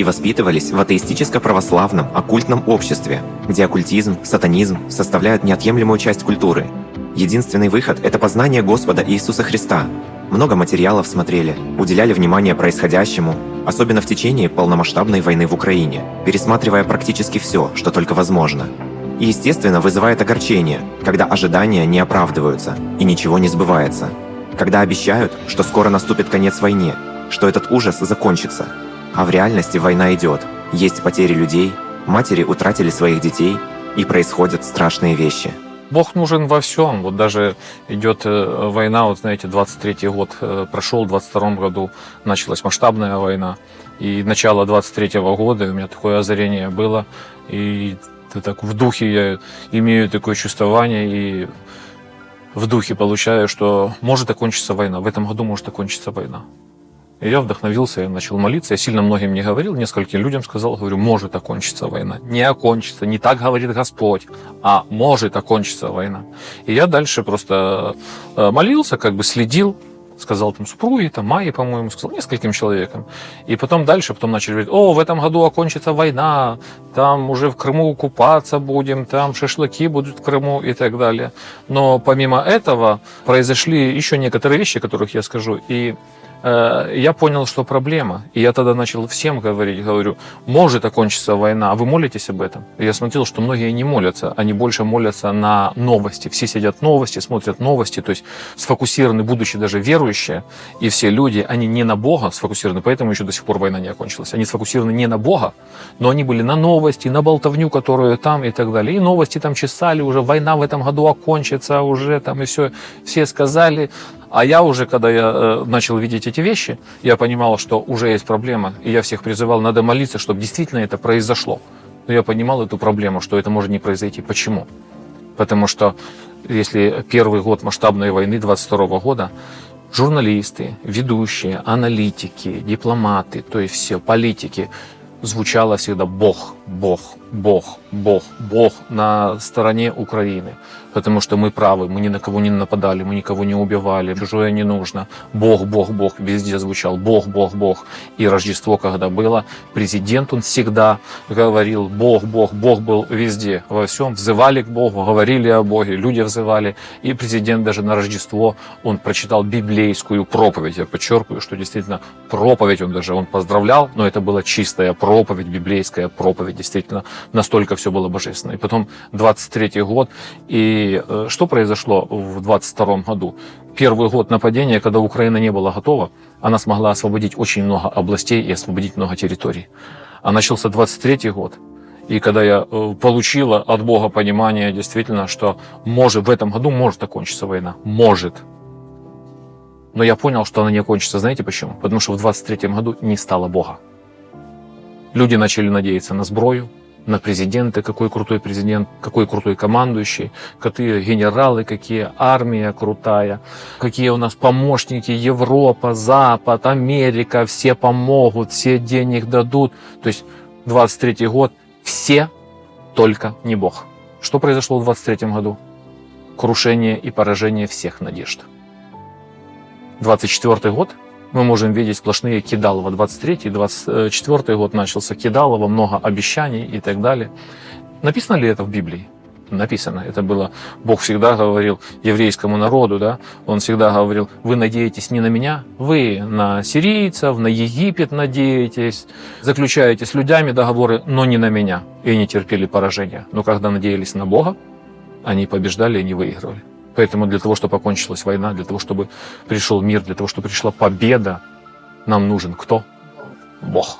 и воспитывались в атеистическо-православном оккультном обществе, где оккультизм, сатанизм составляют неотъемлемую часть культуры. Единственный выход – это познание Господа Иисуса Христа. Много материалов смотрели, уделяли внимание происходящему, особенно в течение полномасштабной войны в Украине, пересматривая практически все, что только возможно. И, естественно, вызывает огорчение, когда ожидания не оправдываются и ничего не сбывается. Когда обещают, что скоро наступит конец войне, что этот ужас закончится. А в реальности война идет, есть потери людей, матери утратили своих детей, и происходят страшные вещи. Бог нужен во всем. Вот даже идет э, война, вот знаете, 23-й год э, прошел, в 22 году началась масштабная война. И начало 23-го года у меня такое озарение было. И так в духе я имею такое чувствование и в духе получаю, что может окончиться война. В этом году может окончиться война. И я вдохновился, я начал молиться. Я сильно многим не говорил, нескольким людям сказал, говорю, может окончиться война. Не окончится, не так говорит Господь, а может окончиться война. И я дальше просто э, молился, как бы следил, сказал там супруге, там Майе, по-моему, сказал нескольким человекам. И потом дальше, потом начали говорить, о, в этом году окончится война, там уже в Крыму купаться будем, там шашлыки будут в Крыму и так далее. Но помимо этого произошли еще некоторые вещи, о которых я скажу. И я понял, что проблема. И я тогда начал всем говорить, говорю, может окончиться война, а вы молитесь об этом? И я смотрел, что многие не молятся, они больше молятся на новости. Все сидят новости, смотрят новости, то есть сфокусированы, будучи даже верующие, и все люди, они не на Бога сфокусированы, поэтому еще до сих пор война не окончилась. Они сфокусированы не на Бога, но они были на новости, на болтовню, которую там и так далее. И новости там чесали, уже война в этом году окончится, уже там и все. Все сказали, а я уже, когда я э, начал видеть эти вещи, я понимал, что уже есть проблема, и я всех призывал, надо молиться, чтобы действительно это произошло. Но я понимал эту проблему, что это может не произойти. Почему? Потому что если первый год масштабной войны 22 года, журналисты, ведущие, аналитики, дипломаты, то есть все политики, звучало всегда Бог, Бог, Бог, Бог, Бог на стороне Украины. Потому что мы правы, мы ни на кого не нападали, мы никого не убивали, чужое не нужно. Бог, Бог, Бог, везде звучал Бог, Бог, Бог. И Рождество, когда было, президент он всегда говорил Бог, Бог, Бог был везде, во всем. Взывали к Богу, говорили о Боге, люди взывали. И президент даже на Рождество, он прочитал библейскую проповедь. Я подчеркиваю, что действительно проповедь он даже, он поздравлял, но это была чистая проповедь, библейская проповедь, действительно, настолько все было божественно. И потом 23 год, и э, что произошло в 22 году? Первый год нападения, когда Украина не была готова, она смогла освободить очень много областей и освободить много территорий. А начался 23 год, и когда я э, получила от Бога понимание действительно, что может в этом году может окончиться война, может. Но я понял, что она не окончится. Знаете почему? Потому что в 23 году не стало Бога. Люди начали надеяться на сброю, на президента, какой крутой президент, какой крутой командующий, какие генералы, какие армия крутая, какие у нас помощники, Европа, Запад, Америка, все помогут, все денег дадут. То есть 23 год все, только не Бог. Что произошло в 23 году? Крушение и поражение всех надежд. 24 год мы можем видеть сплошные кидалово. 23 24 год начался кидалово, много обещаний и так далее. Написано ли это в Библии? Написано. Это было, Бог всегда говорил еврейскому народу, да, Он всегда говорил, вы надеетесь не на меня, вы на сирийцев, на Египет надеетесь, заключаете с людьми договоры, но не на меня. И они терпели поражение. Но когда надеялись на Бога, они побеждали и не выигрывали. Поэтому для того, чтобы окончилась война, для того, чтобы пришел мир, для того, чтобы пришла победа, нам нужен кто? Бог.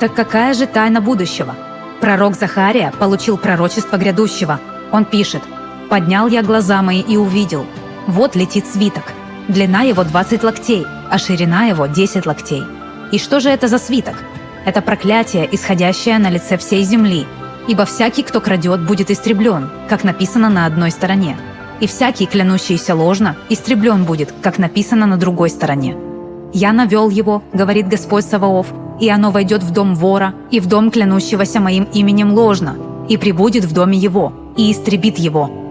Так какая же тайна будущего? Пророк Захария получил пророчество грядущего. Он пишет, «Поднял я глаза мои и увидел. Вот летит свиток. Длина его 20 локтей, а ширина его 10 локтей. И что же это за свиток? Это проклятие, исходящее на лице всей земли. Ибо всякий, кто крадет, будет истреблен, как написано на одной стороне. И всякий, клянущийся ложно, истреблен будет, как написано на другой стороне. «Я навел его, — говорит Господь Саваоф, — и оно войдет в дом вора, и в дом клянущегося моим именем ложно, и прибудет в доме его, и истребит его,